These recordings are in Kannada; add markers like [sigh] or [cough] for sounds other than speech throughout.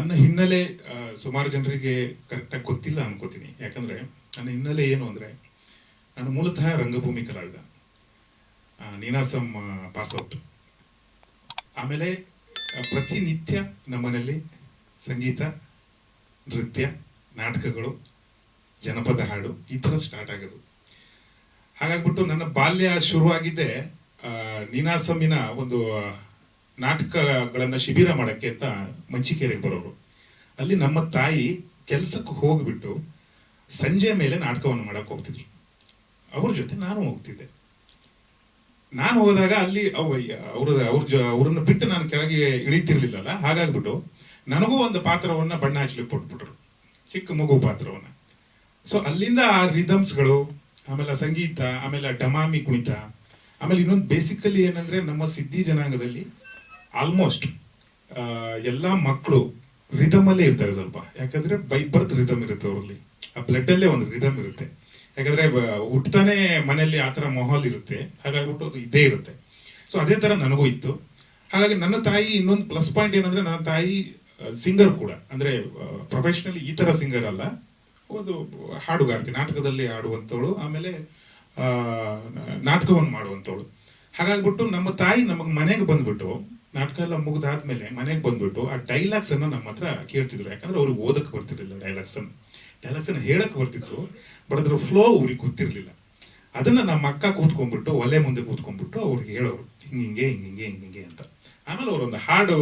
ನನ್ನ ಹಿನ್ನೆಲೆ ಸುಮಾರು ಜನರಿಗೆ ಕರೆಕ್ಟಾಗಿ ಗೊತ್ತಿಲ್ಲ ಅನ್ಕೋತೀನಿ. ಯಾಕಂದರೆ ನನ್ನ ಹಿನ್ನೆಲೆ ಏನು ಅಂದರೆ, ನಾನು ಮೂಲತಃ ರಂಗಭೂಮಿ ಕಲಾವಿದ. ನೀನಾಸಂ ಪಾಸ್ಔಟ್ ಆಮೇಲೆ ಪ್ರತಿನಿತ್ಯ ನಮ್ಮನೆಯಲ್ಲಿ ಸಂಗೀತ, ನೃತ್ಯ, ನಾಟಕಗಳು, ಜನಪದ ಹಾಡು ಈ ಥರ ಸ್ಟಾರ್ಟ್ ಆಗೋದು. ಹಾಗಾಗ್ಬಿಟ್ಟು ನನ್ನ ಬಾಲ್ಯ ಶುರುವಾಗಿದ್ದೆ ನೀನಾಸಮ್ಮಿನ ಒಂದು ನಾಟಕಗಳನ್ನ ಶಿಬಿರ ಮಾಡಕ್ಕೆ ಅಂತ ಮಂಚಿಕೆರೆಗೆ ಬರೋರು. ಅಲ್ಲಿ ನಮ್ಮ ತಾಯಿ ಕೆಲಸಕ್ಕೆ ಹೋಗ್ಬಿಟ್ಟು ಸಂಜೆ ಮೇಲೆ ನಾಟಕವನ್ನು ಮಾಡಕ್ ಹೋಗ್ತಿದ್ರು. ಅವ್ರ ಜೊತೆ ನಾನು ಹೋಗ್ತಿದ್ದೆ. ನಾನು ಹೋದಾಗ ಅಲ್ಲಿ ಅವ್ರ ಅವ್ರ ಅವ್ರನ್ನ ಬಿಟ್ಟು ನಾನು ಕೆಳಗೆ ಇಳಿತಿರ್ಲಿಲ್ಲಲ್ಲ, ಹಾಗಾಗ್ಬಿಟ್ಟು ನನಗೂ ಒಂದು ಪಾತ್ರವನ್ನ ಬಣ್ಣ ಹಚ್ಚಲಿಕ್ಕೆ ಕೊಟ್ಬಿಟ್ರು. ಚಿಕ್ಕ ಮಗು ಪಾತ್ರವನ್ನ. ಸೊ ಅಲ್ಲಿಂದ ಆ ರಿದಮ್ಸ್ಗಳು ಆಮೇಲೆ ಸಂಗೀತ, ಆಮೇಲೆ ಡಮಾಮಿ ಕುಣಿತ, ಆಮೇಲೆ ಇನ್ನೊಂದು ಬೇಸಿಕಲಿ ಏನಂದ್ರೆ ನಮ್ಮ ಸಿದ್ಧಿ ಜನಾಂಗದಲ್ಲಿ ಆಲ್ಮೋಸ್ಟ್ ಎಲ್ಲ ಮಕ್ಕಳು ರಿದಮ್ ಅಲ್ಲೇ ಇರ್ತಾರೆ ಸ್ವಲ್ಪ. ಯಾಕಂದ್ರೆ ಬೈ ಬರ್ತ್ ರಿದಮ್ ಇರುತ್ತೆ ಅವರಲ್ಲಿ. ಆ ಬ್ಲಡ್ ಅಲ್ಲೇ ಒಂದು ರಿದಮ್ ಇರುತ್ತೆ. ಯಾಕಂದ್ರೆ ಹುಟ್ಟತಾನೆ ಮನೆಯಲ್ಲಿ ಆ ತರ ಮೊಹಲ್ ಇರುತ್ತೆ. ಹಾಗಾಗಿ ಅದು ಇದೇ ಇರುತ್ತೆ. ಸೊ ಅದೇ ತರ ನನಗೂ ಇತ್ತು. ಹಾಗಾಗಿ ನನ್ನ ತಾಯಿ ಇನ್ನೊಂದು ಪ್ಲಸ್ ಪಾಯಿಂಟ್ ಏನಂದ್ರೆ, ನನ್ನ ತಾಯಿ ಸಿಂಗರ್ ಕೂಡ. ಅಂದ್ರೆ ಪ್ರೊಫೆಷ್ನಲಿ ಈ ತರ ಸಿಂಗರ್ ಅಲ್ಲ. ಒಂದು ಹಾಡುಗಾರ್ತಿ, ನಾಟಕದಲ್ಲಿ ಹಾಡುವಂಥವಳು. ಆಮೇಲೆ ನಾಟಕವನ್ನು ಮಾಡುವಂಥವಳು. ಹಾಗಾಗ್ಬಿಟ್ಟು ನಮ್ಮ ತಾಯಿ ನಮಗೆ ಮನೆಗೆ ಬಂದ್ಬಿಟ್ಟು ನಾಟಕ ಎಲ್ಲ ಮುಗಿದಾದ್ಮೇಲೆ ಮನೆಗೆ ಬಂದ್ಬಿಟ್ಟು ಆ ಡೈಲಾಗ್ಸ್ ಅನ್ನು ನಮ್ಮ ಹತ್ರ ಕೇಳ್ತಿದ್ರು. ಯಾಕಂದ್ರೆ ಅವ್ರಿಗೆ ಓದಕ್ಕೆ ಬರ್ತಿರ್ಲಿಲ್ಲ ಡೈಲಾಗ್ಸ್ ಅನ್ನು. ಡೈಲಾಗ್ಸ್ ಅನ್ನು ಹೇಳಕ್ ಬರ್ತಿತ್ತು, ಬಟ್ ಅದ್ರ ಫ್ಲೋ ಅವ್ರಿಗೆ ಗೊತ್ತಿರ್ಲಿಲ್ಲ. ಅದನ್ನ ನಮ್ಮ ಅಕ್ಕ ಕೂತ್ಕೊಂಡ್ಬಿಟ್ಟು, ಒಲೆ ಮುಂದೆ ಕೂತ್ಕೊಂಡ್ಬಿಟ್ಟು ಅವ್ರಿಗೆ ಹೇಳೋರು ಹಿಂಗಿಂಗೆ ಹಿಂಗೆ ಹಿಂಗಿಂಗೆ ಅಂತ. ಆಮೇಲೆ ಅವ್ರು ಒಂದು ಹಾಡು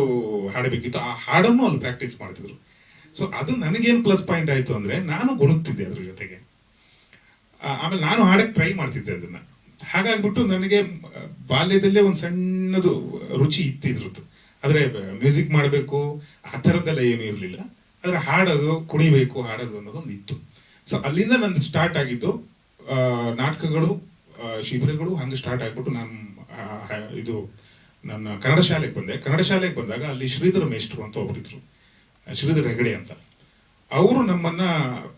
ಹಾಡಬೇಕಿತ್ತು. ಆ ಹಾಡನ್ನು ಅಲ್ಲಿ ಪ್ರಾಕ್ಟೀಸ್ ಮಾಡ್ತಿದ್ರು. ಸೊ ಅದು ನನಗೇನು ಪ್ಲಸ್ ಪಾಯಿಂಟ್ ಆಯಿತು ಅಂದರೆ ನಾನು ಗುಣಗ್ತಿದ್ದೆ ಅದ್ರ ಜೊತೆಗೆ. ಆಮೇಲೆ ನಾನು ಹಾಡಕ್ಕೆ ಟ್ರೈ ಮಾಡ್ತಿದ್ದೆ ಅದನ್ನ. ಹಾಗಾಗ್ಬಿಟ್ಟು ನನಗೆ ಬಾಲ್ಯದಲ್ಲೇ ಒಂದು ಸಣ್ಣದು ರುಚಿ ಇತ್ತಿದ್ರದ್ದು. ಆದರೆ ಮ್ಯೂಸಿಕ್ ಮಾಡಬೇಕು, ಆ ಥರದ್ದೆಲ್ಲ ಏನೂ ಇರಲಿಲ್ಲ. ಆದರೆ ಹಾಡೋದು, ಕುಣಿಬೇಕು, ಹಾಡೋದು ಅನ್ನೋದು ಒಂದು ಇತ್ತು ಸೊ ಅಲ್ಲಿಂದ ನಂದು ಸ್ಟಾರ್ಟ್ ಆಗಿದ್ದು ನಾಟಕಗಳು ಶಿಬಿರಗಳು ಹಂಗೆ ಸ್ಟಾರ್ಟ್ ಆಗಿಬಿಟ್ಟು ನಾನು ಇದು, ನನ್ನ ಕನ್ನಡ ಶಾಲೆಗೆ ಬಂದೆ. ಕನ್ನಡ ಶಾಲೆಗೆ ಬಂದಾಗ ಅಲ್ಲಿ ಶ್ರೀಧರ ಮೇಷ್ಟ್ರು ಅಂತ ಒಬ್ಬರಿದ್ರು ಶ್ರೀಧರ ಹೆಗಡೆ ಅಂತ. ಅವರು ನಮ್ಮನ್ನು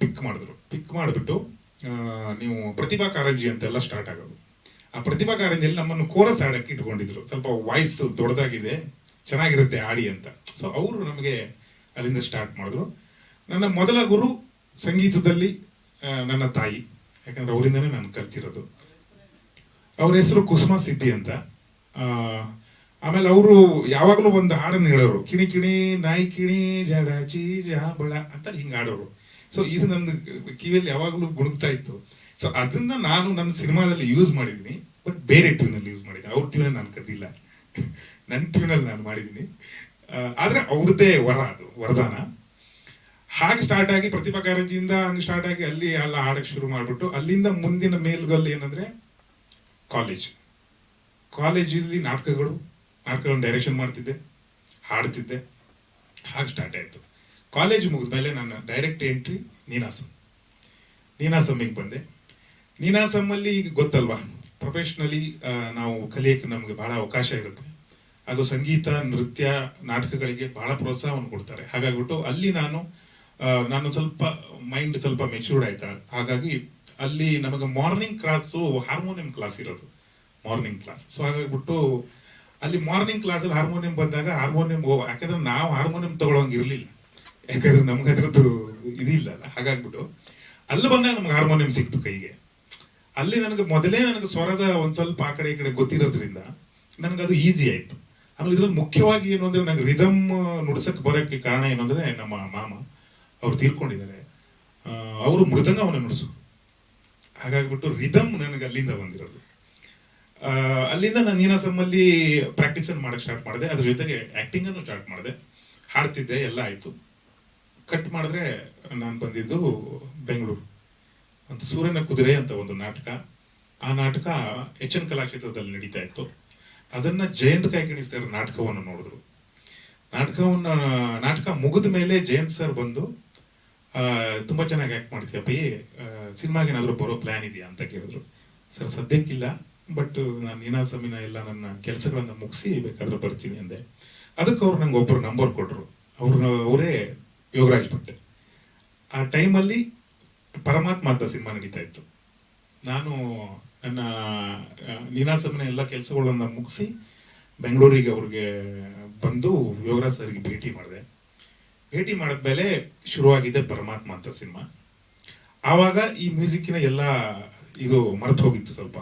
ಪಿಕ್ ಮಾಡಿದ್ರು. ಪಿಕ್ ಮಾಡಿಬಿಟ್ಟು ನೀವು ಪ್ರತಿಭಾ ಕಾರಂಜಿ ಅಂತೆಲ್ಲ ಸ್ಟಾರ್ಟ್ ಆಗೋದು. ಆ ಪ್ರತಿಭಾ ಕಾರಂಜಿಯಲ್ಲಿ ನಮ್ಮನ್ನು ಕೋರಸ್ ಆಡಕ್ಕೆ ಇಟ್ಕೊಂಡಿದ್ರು. ಸ್ವಲ್ಪ ವಾಯ್ಸ್ ದೊಡ್ಡದಾಗಿದೆ, ಚೆನ್ನಾಗಿರುತ್ತೆ ಆಡಿ ಅಂತ. ಸೊ ಅವರು ನಮಗೆ ಅಲ್ಲಿಂದ ಸ್ಟಾರ್ಟ್ ಮಾಡಿದ್ರು. ನನ್ನ ಮೊದಲ ಗುರು ಸಂಗೀತದಲ್ಲಿ ನನ್ನ ತಾಯಿ. ಯಾಕಂದ್ರೆ ಅವರಿಂದನೇ ನಾನು ಕಲ್ತಿರೋದು. ಅವ್ರ ಹೆಸರು ಕುಸುಮ ಸಿದ್ಧಿ ಅಂತ. ಆಮೇಲೆ ಅವರು ಯಾವಾಗಲೂ ಒಂದು ಹಾಡನ್ನು ಹೇಳೋರು. ಕಿಣಿ ಕಿಣಿ, ನಾಯಿ ಕಿಣಿ, ಜಡ ಚೀ ಜಾಬಳ ಅಂತ ಹಿಂಗೆ ಆಡೋರು ಸೊ ಇದು ನಂದು ಕಿವಿಯಲ್ಲಿ ಯಾವಾಗಲೂ ಗುಣಗ್ತಾ ಇತ್ತು. ಸೊ ಅದನ್ನ ನಾನು ನನ್ನ ಸಿನಿಮಾದಲ್ಲಿ ಯೂಸ್ ಮಾಡಿದ್ದೀನಿ ಬಟ್ ಬೇರೆ ಟ್ಯೂನಲ್ಲಿ ಯೂಸ್ ಮಾಡಿದ್ದೀನಿ. ಅವ್ರ ಟ್ಯೂನಲ್ಲಿ ನಾನು ಕದ್ದಿಲ್ಲ. ನನ್ನ ಟ್ಯೂನಲ್ಲಿ ನಾನು ಮಾಡಿದ್ದೀನಿ. ಆದರೆ ಅವ್ರದ್ದೇ ವರ ಅದು, ವರದಾನ. ಹಾಗೆ ಸ್ಟಾರ್ಟ್ ಆಗಿ ಪ್ರತಿಭಾ ಕಾರಂಜಿಯಿಂದ ಹಂಗೆ ಸ್ಟಾರ್ಟ್ ಆಗಿ ಅಲ್ಲಿ ಎಲ್ಲ ಹಾಡಕ್ಕೆ ಶುರು ಮಾಡ್ಬಿಟ್ಟು ಅಲ್ಲಿಂದ ಮುಂದಿನ ಮೇಲ್ಗಲ್ ಏನಂದ್ರೆ ಕಾಲೇಜ್ ಕಾಲೇಜಲ್ಲಿ ನಾಟಕಗಳು, ನಾಟಕಗಳನ್ನ ಡೈರೆಕ್ಷನ್ ಮಾಡ್ತಿದ್ದೆ, ಹಾಡ್ತಿದ್ದೆ. ಹಾಗೆ ಸ್ಟಾರ್ಟ್ ಆಯಿತು. ಕಾಲೇಜ್ ಮುಗಿದ ಮೇಲೆ ನನ್ನ ಡೈರೆಕ್ಟ್ ಎಂಟ್ರಿ ನೀನಾಸಂ. ನೀನಾಸಮ್ಮಿಗೆ ಬಂದೆ. ನೀನಾಸಮ್ಮಲ್ಲಿ ಈಗ ಗೊತ್ತಲ್ವಾ? ಪ್ರೊಫೆಷ್ನಲಿ ನಾವು ಕಲಿಯಕ್ಕೆ ನಮಗೆ ಬಹಳ ಅವಕಾಶ ಇರುತ್ತೆ. ಹಾಗೂ ಸಂಗೀತ, ನೃತ್ಯ, ನಾಟಕಗಳಿಗೆ ಬಹಳ ಪ್ರೋತ್ಸಾಹವನ್ನು ಕೊಡ್ತಾರೆ. ಹಾಗಾಗ್ಬಿಟ್ಟು ಅಲ್ಲಿ ನಾನು ನಾನು ಸ್ವಲ್ಪ ಮೈಂಡ್ ಸ್ವಲ್ಪ ಮೆಚೂರ್ಡ್ ಆಯ್ತಾ? ಹಾಗಾಗಿ ಅಲ್ಲಿ ನಮಗೆ ಮಾರ್ನಿಂಗ್ ಕ್ಲಾಸು ಹಾರ್ಮೋನಿಯಂ ಕ್ಲಾಸ್ ಇರೋದು. ಮಾರ್ನಿಂಗ್ ಕ್ಲಾಸ್ ಸೊ ಹಾಗಾಗ್ಬಿಟ್ಟು ಅಲ್ಲಿ ಮಾರ್ನಿಂಗ್ ಕ್ಲಾಸಲ್ಲಿ ಹಾರ್ಮೋನಿಯಂ ಬಂದಾಗ ಹಾರ್ಮೋನಿಯಂ ಯಾಕಂದ್ರೆ ನಾವು ಹಾರ್ಮೋನಿಯಂ ತಗೊಳಂಗ್ ಇರ್ಲಿಲ್ಲ. ಯಾಕಂದ್ರೆ ನಮ್ಗೆ ಅದ್ರದ್ದು ಇದಿಲ್ಲ ಹಾಗಾಗ್ಬಿಟ್ಟು ಅಲ್ಲಿ ಬಂದಾಗ ನಮ್ಗೆ ಹಾರ್ಮೋನಿಯಂ ಸಿಕ್ತು ಕೈಗೆ. ಅಲ್ಲಿ ನನಗೆ ಮೊದಲೇ ನನಗೆ ಸ್ವರದ ಒಂದು ಸ್ವಲ್ಪ ಆ ಕಡೆ ಈ ಕಡೆ ಗೊತ್ತಿರೋದ್ರಿಂದ ನನಗೆ ಅದು ಈಸಿ ಆಯ್ತು. ಆಮೇಲೆ ಇದ್ರಲ್ಲಿ ಮುಖ್ಯವಾಗಿ ಏನು ಅಂದ್ರೆ ನಂಗೆ ರಿದಮ್ ನುಡ್ಸಕ್ಕೆ ಬರೋಕ್ಕೆ ಕಾರಣ ಏನು ನಮ್ಮ ಮಾಮ ಅವ್ರು ತೀರ್ಕೊಂಡಿದ್ದಾರೆ. ಅವರು ಮೃದಂಗವನ್ನು ನುಡಿಸು. ಹಾಗಾಗಿಬಿಟ್ಟು ರಿದಮ್ ನನಗೆ ಅಲ್ಲಿಂದ ಬಂದಿರೋದು. ಅಲ್ಲಿಂದ ನಾನು ನೀನಾಸಮ್ಮಲ್ಲಿ ಪ್ರಾಕ್ಟೀಸ್ ಅನ್ನು ಮಾಡಕ್ ಸ್ಟಾರ್ಟ್ ಮಾಡಿದೆ. ಅದ್ರ ಜೊತೆಗೆ ಆ್ಯಕ್ಟಿಂಗನ್ನು ಸ್ಟಾರ್ಟ್ ಮಾಡಿದೆ. ಹಾಡ್ತಿದ್ದೆ, ಎಲ್ಲ ಆಯ್ತು. ಕಟ್ ಮಾಡಿದ್ರೆ ನಾನು ಬಂದಿದ್ದು ಬೆಂಗಳೂರು. ಒಂದು ಸೂರ್ಯನ ಕುದುರೆ ಅಂತ ಒಂದು ನಾಟಕ. ಆ ನಾಟಕ ಎಚ್ ಎನ್ ಕಲಾಕ್ಷೇತ್ರದಲ್ಲಿ ನಡೀತಾ ಇತ್ತು. ಅದನ್ನ ಜಯಂತ್ ಕಾಯ್ಕಿಣಿ ಸರ್ ನಾಟಕವನ್ನು ನೋಡಿದ್ರು. ನಾಟಕವನ್ನ, ನಾಟಕ ಮುಗಿದ ಮೇಲೆ ಜಯಂತ್ ಸರ್ ಬಂದು ತುಂಬ ಚೆನ್ನಾಗಿ ಆಕ್ಟ್ ಮಾಡ್ತೀಯಪ್ಪ ಸಿನಿಮಾಗೆ ಏನಾದ್ರು ಬರೋ ಪ್ಲಾನ್ ಇದೆಯಾ ಅಂತ ಕೇಳಿದ್ರು. ಸರ್ ಸದ್ಯಕ್ಕಿಲ್ಲ ಬಟ್ ನಾನು ನೀನಾಸಮಿನ ಎಲ್ಲ ನನ್ನ ಕೆಲಸಗಳನ್ನು ಮುಗಿಸಿ ಬೇಕಾದ್ರೆ ಬರ್ತೀನಿ ಅಂದೆ. ಅದಕ್ಕೆ ಅವ್ರು ನಂಗೆ ಒಬ್ಬರು ನಂಬರ್ ಕೊಟ್ಟರು ಅವ್ರನ್ನ ಅವರೇ ಯೋಗರಾಜ್ ಭಟ್. ಆ ಟೈಮಲ್ಲಿ ಪರಮಾತ್ಮ ಅಂತ ಸಿನಿಮಾ ನಡೀತಾ ಇತ್ತು. ನಾನು, ನನ್ನ ನೀನಾಸಮಿನ ಎಲ್ಲ ಕೆಲಸಗಳನ್ನ ಮುಗಿಸಿ ಬೆಂಗಳೂರಿಗೆ ಅವ್ರಿಗೆ ಬಂದು ಯೋಗರಾಜ್ ಸರ್ಗೆ ಭೇಟಿ ಮಾಡಿದೆ. ಭೇಟಿ ಮಾಡಿದ್ಮೇಲೆ ಶುರುವಾಗಿದೆ ಪರಮಾತ್ಮ ಅಂತ ಸಿನಿಮಾ. ಆವಾಗ ಈ ಮ್ಯೂಸಿಕ್ಕಿನ ಎಲ್ಲ ಇದು ಮರೆತು ಹೋಗಿತ್ತು ಸ್ವಲ್ಪ.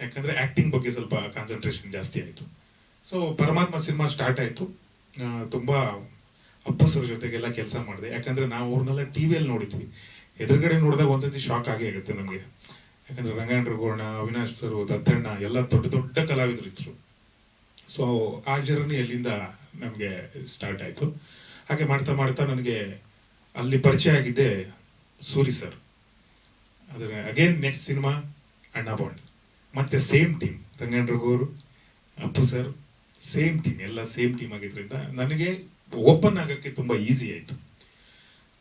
ಯಾಕಂದ್ರೆ ಆಕ್ಟಿಂಗ್ ಬಗ್ಗೆ ಸ್ವಲ್ಪ ಕಾನ್ಸಂಟ್ರೇಷನ್ ಜಾಸ್ತಿ ಆಯಿತು. ಸೊ, ಪರಮಾತ್ಮ ಸಿನಿಮಾ ಸ್ಟಾರ್ಟ್ ಆಯಿತು. ತುಂಬ ಅಪ್ಪು ಸರ್ ಜೊತೆಗೆಲ್ಲ ಕೆಲಸ ಮಾಡಿದೆ. ಯಾಕಂದ್ರೆ ನಾವು ಅವ್ರನ್ನೆಲ್ಲ ಟಿ ವಿಯಲ್ಲಿ ನೋಡಿದ್ವಿ. ಎದುರುಗಡೆ ನೋಡಿದಾಗ ಒಂದ್ಸತಿ ಶಾಕ್ ಆಗೇ ಆಗುತ್ತೆ ನಮಗೆ. ಯಾಕಂದ್ರೆ ರಂಗಾಯಣ ಗೋಣ ಅವಿನಾಶ್ ಸರ್, ದತ್ತಣ್ಣ ಎಲ್ಲ ದೊಡ್ಡ ದೊಡ್ಡ ಕಲಾವಿದರು ಇದ್ರು. ಸೊ ಆ ಜರ್ನಿ ಅಲ್ಲಿಂದ ನಮಗೆ ಸ್ಟಾರ್ಟ್ ಆಯಿತು. ಹಾಗೆ ಮಾಡ್ತಾ ಮಾಡ್ತಾ ನನಗೆ ಅಲ್ಲಿ ಪರಿಚಯ ಆಗಿದ್ದೆ ಸೂರಿ ಸರ್. ಅದರ again next cinema Anna Bond. ಮತ್ತೆ ಸೇಮ್ ಟೀಮ್ ರಘುವರು ಅಪ್ಪು ಸರ್ ಸೇಮ್ ಟೀಮ್ ಎಲ್ಲ ಸೇಮ್ ಟೀಮ್ ಆಗಿದ್ರಿಂದ ನನಗೆ ಓಪನ್ ಆಗಕ್ಕೆ ತುಂಬಾ ಈಸಿ ಆಯಿತು.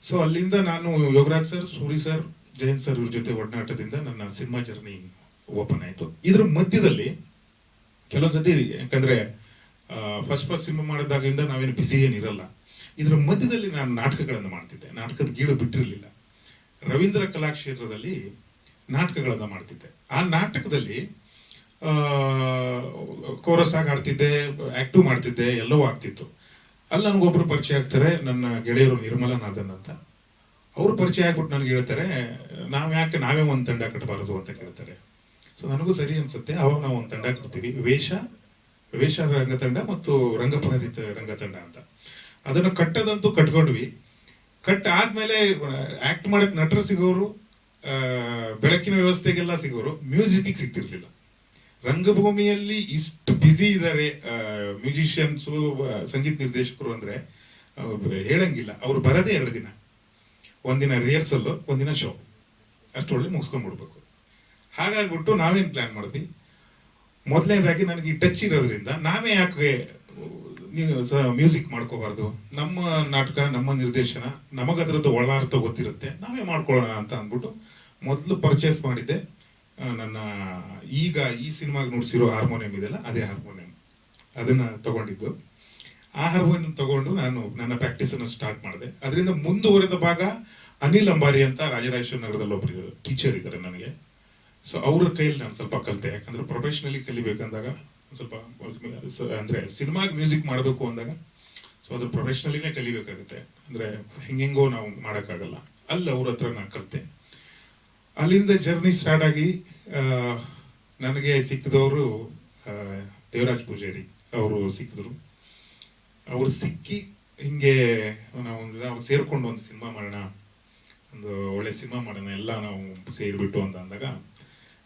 ಸೊ ಅಲ್ಲಿಂದ ನಾನು Yogaraj sir, Suri sir, Jayanth sir ಇವ್ರ ಜೊತೆ ಒಡನಾಟದಿಂದ ನನ್ನ ಸಿನಿಮಾ ಜರ್ನಿ ಓಪನ್ ಆಯಿತು. ಇದ್ರ ಮಧ್ಯದಲ್ಲಿ ಕೆಲವೊಂದ್ಸತಿ ಯಾಕಂದ್ರೆ ಫಸ್ಟ್ ಫಸ್ಟ್ ಸಿನಿಮಾ ಮಾಡಿದಾಗಿಂದ ನಾವೇನು ಬಿಸಿ ಏನಿರಲ್ಲ ಇದರ ಮಧ್ಯದಲ್ಲಿ ನಾನು ನಾಟಕಗಳನ್ನು ಮಾಡ್ತಿದ್ದೆ. ನಾಟಕದ ಗೀಳು ಬಿಟ್ಟಿರಲಿಲ್ಲ. ರವೀಂದ್ರ ಕಲಾಕ್ಷೇತ್ರದಲ್ಲಿ ನಾಟಕಗಳನ್ನು ಮಾಡ್ತಿದ್ದೆ. ಆ ನಾಟಕದಲ್ಲಿ ಕೋರಸ್ ಆಗಿ ಆಡ್ತಿದ್ದೆ ಆ್ಯಕ್ಟಿವ್ ಮಾಡ್ತಿದ್ದೆ, ಎಲ್ಲವೂ ಆಗ್ತಿತ್ತು. ಅಲ್ಲಿ ನನಗೊಬ್ರು ಪರಿಚಯ ಆಗ್ತಾರೆ, ನನ್ನ ಗೆಳೆಯರು ನಿರ್ಮಲನಾಥನ್ ಅಂತ. ಅವರು ಪರಿಚಯ ಆಗ್ಬಿಟ್ಟು ನನಗೆ ಹೇಳ್ತಾರೆ, ನಾವು ಯಾಕೆ, ನಾವೇ ಒಂದು ತಂಡ ಕಟ್ಟಬಾರದು ಅಂತ ಕೇಳ್ತಾರೆ. ಸೊ ನನಗೂ ಸರಿ ಅನ್ಸುತ್ತೆ. ಅವಾಗ ನಾವು ಒಂದು ತಂಡ ಕಟ್ತೀವಿ. ವೇಷ ವೇಷ ರಂಗತಂಡ ಮತ್ತು ರಂಗಪ್ರರಿತ ರಂಗತಂಡ ಅಂತ. ಅದನ್ನು ಕಟ್ಟದಂತೂ ಕಟ್ಕೊಂಡ್ವಿ. ಕಟ್ ಆದ್ಮೇಲೆ ಆಕ್ಟ್ ಮಾಡೋಕ್ಕೆ ನಟರು ಸಿಗೋರು ಬೆಳಕಿನ ವ್ಯವಸ್ಥೆಗೆಲ್ಲ ಸಿಗೋರು ಮ್ಯೂಸಿಕ್ಗೆ ಸಿಗ್ತಿರ್ಲಿಲ್ಲ. ರಂಗಭೂಮಿಯಲ್ಲಿ ಇಷ್ಟು ಬ್ಯುಸಿ ಇದ್ದಾರೆ ಮ್ಯೂಸಿಷಿಯನ್ಸು ಸಂಗೀತ ನಿರ್ದೇಶಕರು ಅಂದರೆ ಹೇಳಂಗಿಲ್ಲ. ಅವರು ಬರದೇ ಎರಡು ದಿನ. ಒಂದಿನ ರಿಹರ್ಸಲ್ಲು ಒಂದಿನ ಶೋ ಅಷ್ಟೊಳ್ಳೆ ಮುಗಿಸ್ಕೊಂಡ್ಬಿಡ್ಬೇಕು. ಹಾಗಾಗ್ಬಿಟ್ಟು ನಾವೇನು ಪ್ಲ್ಯಾನ್ ಮಾಡಿದ್ವಿ? ಮೊದಲನೇದಾಗಿ ನನಗೆ ಈ ಟಚ್ ಇರೋದ್ರಿಂದ ನಾವೇ ಯಾಕೆ ಮ್ಯೂಸಿಕ್ ಮಾಡ್ಕೋಬಾರ್ದು? ನಮ್ಮ ನಾಟಕ, ನಮ್ಮ ನಿರ್ದೇಶನ, ನಮಗದ್ರದ್ದು ಒಳಾರ್ಥ ಗೊತ್ತಿರುತ್ತೆ. ನಾವೇ ಮಾಡ್ಕೊಳ್ಳೋಣ ಅಂತ ಅಂದ್ಬಿಟ್ಟು ಮೊದಲು ಪರ್ಚೇಸ್ ಮಾಡಿದ್ದೆ. ನನ್ನ ಈಗ ಈ ಸಿನಿಮಾಗೆ ನುಡಿಸಿರೋ ಹಾರ್ಮೋನಿಯಂ ಇದೆಲ್ಲ ಅದೇ ಹಾರ್ಮೋನಿಯಂ. ಅದನ್ನ ತಗೊಂಡಿದ್ದು. ಆ ಹಾರ್ಮೋನಿಯಂ ತಗೊಂಡು ನಾನು ನನ್ನ ಪ್ರಾಕ್ಟೀಸ್ ಅನ್ನು ಸ್ಟಾರ್ಟ್ ಮಾಡಿದೆ. ಅದರಿಂದ ಮುಂದುವರೆದ ಭಾಗ ಅನಿಲ್ ಅಂಬಾರಿ ಅಂತ ರಾಜರಾಜೇಶ್ವರ ನಗರದಲ್ಲಿ ಒಬ್ಬರು ಟೀಚರ್ ಇದ್ದಾರೆ ನನಗೆ. ಸೊ ಅವ್ರ ಕೈಯಲ್ಲಿ ನಾನು ಸ್ವಲ್ಪ ಕಲಿತೆ. ಯಾಕಂದರೆ ಪ್ರೊಫೆಷನಲಿ ಕಲಿಬೇಕಂದಾಗ ಸ್ವಲ್ಪ, ಅಂದರೆ ಸಿನಿಮಾಗ್ ಮ್ಯೂಸಿಕ್ ಮಾಡಬೇಕು ಅಂದಾಗ ಸೊ ಅದ್ರ ಪ್ರೊಫೆಷನಲಿನೇ ಕಲಿಬೇಕಾಗುತ್ತೆ. ಅಂದ್ರೆ ಹೆಂಗೆಂಗೋ ನಾವು ಮಾಡೋಕ್ಕಾಗಲ್ಲ. ಅಲ್ಲಿ, ಅವ್ರ ಹತ್ರ ನಾನು ಕಲಿತೆ. ಅಲ್ಲಿಂದ ಜರ್ನಿ ಸ್ಟಾರ್ಟ್ ಆಗಿ ನನಗೆ ಸಿಕ್ಕಿದವರು ದೇವರಾಜ್ ಪೂಜಾರಿ ಅವರು ಸಿಕ್ಕಿದ್ರು. ಅವರು ಸಿಕ್ಕಿ ಹಿಂಗೆ ನಾವು ನಾವು ಸೇರ್ಕೊಂಡು ಒಂದು ಸಿನಿಮಾ ಮಾಡೋಣ, ಒಂದು ಒಳ್ಳೆ ಸಿನಿಮಾ ಮಾಡೋಣ, ಎಲ್ಲ ನಾವು ಸೇರಿಬಿಟ್ಟು ಅಂತ ಅಂದಾಗ,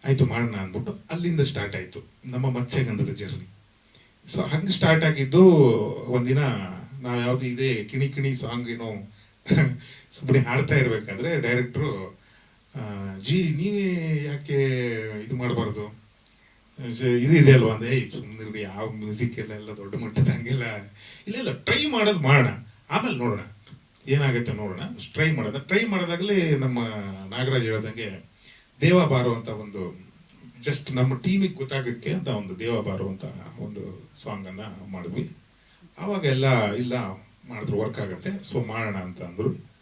ಆಯಿತು ಮಾಡೋಣ ಅಂದ್ಬಿಟ್ಟು ಅಲ್ಲಿಂದ ಸ್ಟಾರ್ಟ್ ಆಯಿತು, ನಮ್ಮ ಮತ್ಸ್ಯಗಂಧದ ಜರ್ನಿ. ಸೊ ಹಂಗೆ ಸ್ಟಾರ್ಟ್ ಆಗಿದ್ದು ಒಂದಿನ ನಾವು ಯಾವುದು ಇದೆ ಕಿಣಿ ಕಿಣಿ ಸಾಂಗ್ ಏನೋ [laughs] ಸುಮ್ಮನೆ ಹಾಡ್ತಾ ಇರಬೇಕಾದ್ರೆ ಡೈರೆಕ್ಟ್ರು ಜಿ ನೀವೇ ಯಾಕೆ ಇದು ಮಾಡಬಾರ್ದು? ಇದು ಇದೆ ಅಲ್ವಾ ಅಂದ್ರೆ ಸುಮ್ಮನೆ ಯಾವ ಮ್ಯೂಸಿಕ್ ಎಲ್ಲ ಎಲ್ಲ ದೊಡ್ಡ ಮಟ್ಟದ ಹಂಗೆಲ್ಲ. ಇಲ್ಲ ಇಲ್ಲ ಟ್ರೈ ಮಾಡೋದು ಮಾಡೋಣ. ಆಮೇಲೆ ನೋಡೋಣ. ಏನಾಗುತ್ತೆ ನೋಡೋಣ. ಟ್ರೈ ಮಾಡೋದ. ಟ್ರೈ ಮಾಡೋದಾಗಲೇ ನಮ್ಮ ನಾಗರಾಜ್ ಹೇಳ್ದಂಗೆ ದೇವ ಬಾರೋ ಅಂತ ಒಂದು ಜಸ್ಟ್ ನಮ್ಮ ಟೀಮಿಗೆ ಗೊತ್ತಾಗಕ್ಕೆ ಅಂತ ಒಂದು ದೇವ ಬಾರೋ ಅಂತ ಒಂದು ಸಾಂಗ್ ಅನ್ನ ಮಾಡಿದ್ವಿ. ಆವಾಗ ಎಲ್ಲ, ಇಲ್ಲ, ಮಾಡಿದ್ರು ವರ್ಕ್ ಆಗುತ್ತೆ. ಸೊ ಮಾಡೋಣ ಅಂತ ಅಂದ್ರು.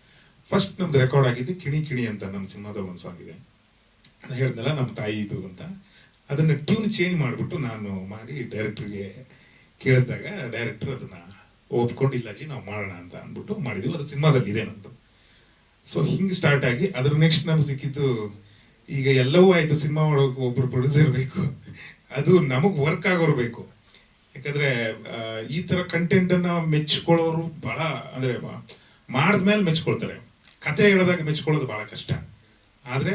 ಫಸ್ಟ್ ನಮ್ದು ರೆಕಾರ್ಡ್ ಆಗಿದ್ದು ಕಿಣಿ ಕಿಣಿ ಅಂತ ನಮ್ಮ ಸಿನಿಮಾದ ಒಂದು ಸಾಂಗ್ ಇದೆ. ನಾನು ನಮ್ಮ ತಾಯಿ ಇದು ಅಂತ. ಅದನ್ನ ಟ್ಯೂನ್ ಚೇಂಜ್ ಮಾಡಿಬಿಟ್ಟು ನಾನು ಮಾಡಿ ಡೈರೆಕ್ಟ್ರಿಗೆ ಕೇಳಿಸಿದಾಗ ಡೈರೆಕ್ಟರ್ ಅದನ್ನ ಒಪ್ಕೊಂಡಿಲ್ಲ ಅಜ್ಜಿ, ನಾವು ಮಾಡೋಣ ಅಂತ ಅಂದ್ಬಿಟ್ಟು ಮಾಡಿದ್ವಿ. ಅದು ಸಿನಿಮಾದಲ್ಲಿ ಇದೆ ನಮ್ದು. ಸೊ ಹಿಂಗೆ ಸ್ಟಾರ್ಟ್ ಆಗಿ ಅದ್ರ ನೆಕ್ಸ್ಟ್ ನಮ್ಗೆ ಸಿಕ್ಕಿದ್ದು ಈಗ ಎಲ್ಲವೂ ಆಯಿತು. ಸಿನಿಮಾ ಮಾಡೋಕೆ ಒಬ್ರು ಪ್ರೊಡ್ಯೂಸರ್ ಬೇಕು ಅದು ನಮಗೆ ವರ್ಕ್ ಆಗೋರು ಬೇಕು. ಯಾಕಂದ್ರೆ ಈ ತರ ಕಂಟೆಂಟ್ ಅನ್ನ ಮೆಚ್ಕೊಳ್ಳೋರು ಬಹಳ, ಅಂದ್ರೆ ಮಾಡಿದ್ಮೇಲೆ ಮೆಚ್ಕೊಳ್ತಾರೆ. ಕತೆ ಹೇಳಿದಾಗ ಮೆಚ್ಕೊಳ್ಳೋದು ಬಹಳ ಕಷ್ಟ. ಆದರೆ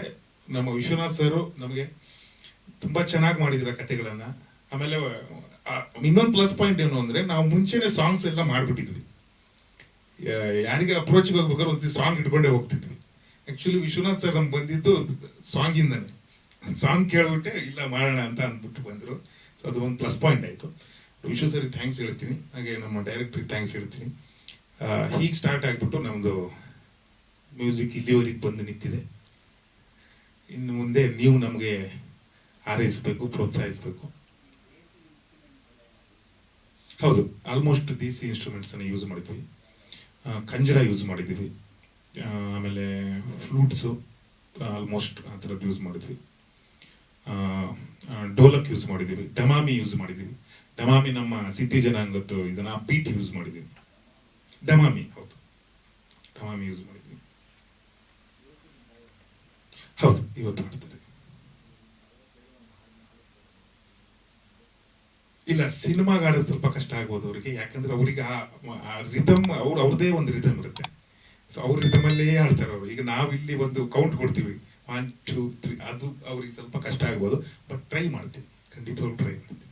ನಮ್ಮ ವಿಶ್ವನಾಥ್ ಸರ್ ನಮಗೆ ತುಂಬಾ ಚೆನ್ನಾಗಿ ಮಾಡಿದ್ರು ಕತೆಗಳನ್ನ ಆಮೇಲೆ ಇನ್ನೊಂದು ಪ್ಲಸ್ ಪಾಯಿಂಟ್ ಏನು ಅಂದರೆ ನಾವು ಮುಂಚೆನೆ ಸಾಂಗ್ಸ್ ಎಲ್ಲ ಮಾಡ್ಬಿಟ್ಟಿದ್ವಿ. ಯಾರಿಗೆ ಅಪ್ರೋಚ್ ಹೋಗ್ಬೇಕಾದ್ರೆ ಒಂದ್ಸತಿ ಸಾಂಗ್ ಇಟ್ಕೊಂಡೇ ಹೋಗ್ತಿದ್ವಿ. ಆ್ಯಕ್ಚುಲಿ ವಿಶ್ವನಾಥ್ ಸರ್ ನಮ್ಗೆ ಬಂದಿದ್ದು ಸಾಂಗ್ ಇಂದಾನೆ. ಸಾಂಗ್ ಕೇಳ್ಬಿಟ್ಟೆ, ಇಲ್ಲ ಮಾಡೋಣ ಅಂತ ಅಂದ್ಬಿಟ್ಟು ಬಂದ್ರು. ಸೊ ಅದು ಒಂದು ಪ್ಲಸ್ ಪಾಯಿಂಟ್ ಆಯ್ತು. ವಿಶ್ವ ಸರ್ ಥ್ಯಾಂಕ್ಸ್ ಹೇಳ್ತೀನಿ. ಹಾಗೆ ನಮ್ಮ ಡೈರೆಕ್ಟ್ರಿಗೆ ಥ್ಯಾಂಕ್ಸ್ ಹೇಳ್ತೀನಿ. ಹೀಗೆ ಸ್ಟಾರ್ಟ್ ಆಗಿಬಿಟ್ಟು ನಮ್ದು ಮ್ಯೂಸಿಕ್ ಇಲ್ಲಿವರೆಗೆ ಬಂದು ನಿಂತಿದೆ. ಇನ್ನು ಮುಂದೆ ನೀವು ನಮಗೆ ಹಾರೈಸಬೇಕು, ಪ್ರೋತ್ಸಾಹಿಸಬೇಕು. ಹೌದು ಆಲ್ಮೋಸ್ಟ್ ದಿ ಸಿ ಇನ್ಸ್ಟ್ರೂಮೆಂಟ್ಸನ್ನು ಯೂಸ್ ಮಾಡಿದ್ವಿ. ಕಂಜರ ಯೂಸ್ ಮಾಡಿದ್ವಿ. ಆಮೇಲೆ ಫ್ಲೂಟ್ಸು ಆಲ್ಮೋಸ್ಟ್ ಆ ಥರದ್ದು ಯೂಸ್ ಮಾಡಿದ್ವಿ. ಡೋಲಕ್ ಯೂಸ್ ಮಾಡಿದ್ದೀವಿ ಡಮಾಮಿ ಯೂಸ್ ಮಾಡಿದ್ದೀವಿ ಡಮಾಮಿ ನಮ್ಮ ಸಿದ್ಧಿ ಜನಾಂಗದ್ದು ಇದನ್ನು ಪೀಟ್ ಯೂಸ್ ಮಾಡಿದ್ದೀವಿ ಡಮಾಮಿ, ಹೌದು. ಡಮಾಮಿ ಯೂಸ್ ಮಾಡಿದ್ವಿ. ಹೌದು, ಇವತ್ತು ಮಾಡ್ತಾರೆ ಇಲ್ಲ ಸಿನಿಮಾಗ ಆಡೋದು ಸ್ವಲ್ಪ ಕಷ್ಟ ಆಗ್ಬೋದು ಅವರಿಗೆ, ಯಾಕಂದ್ರೆ ಅವರಿಗೆ ಆ ರಿಥಮ್ ಅವ್ರು ಅವ್ರದೇ ಒಂದು ರಿಥಮ್ ಇರುತ್ತೆ. ಸೊ ಅವ್ರ ರಿದಮಲ್ಲೇ ಆಡ್ತಾರೆ ಅವರು. ಈಗ ನಾವು ಇಲ್ಲಿ ಒಂದು ಕೌಂಟ್ ಕೊಡ್ತೀವಿ. ಒನ್ ಟೂ ತ್ರೀ ಅದು ಅವ್ರಿಗೆ ಸ್ವಲ್ಪ ಕಷ್ಟ ಆಗ್ಬೋದು ಬಟ್ ಟ್ರೈ ಮಾಡ್ತೀವಿ ಖಂಡಿತವಾಗ್ಲೂ ಟ್ರೈ ಮಾಡ್ತೀವಿ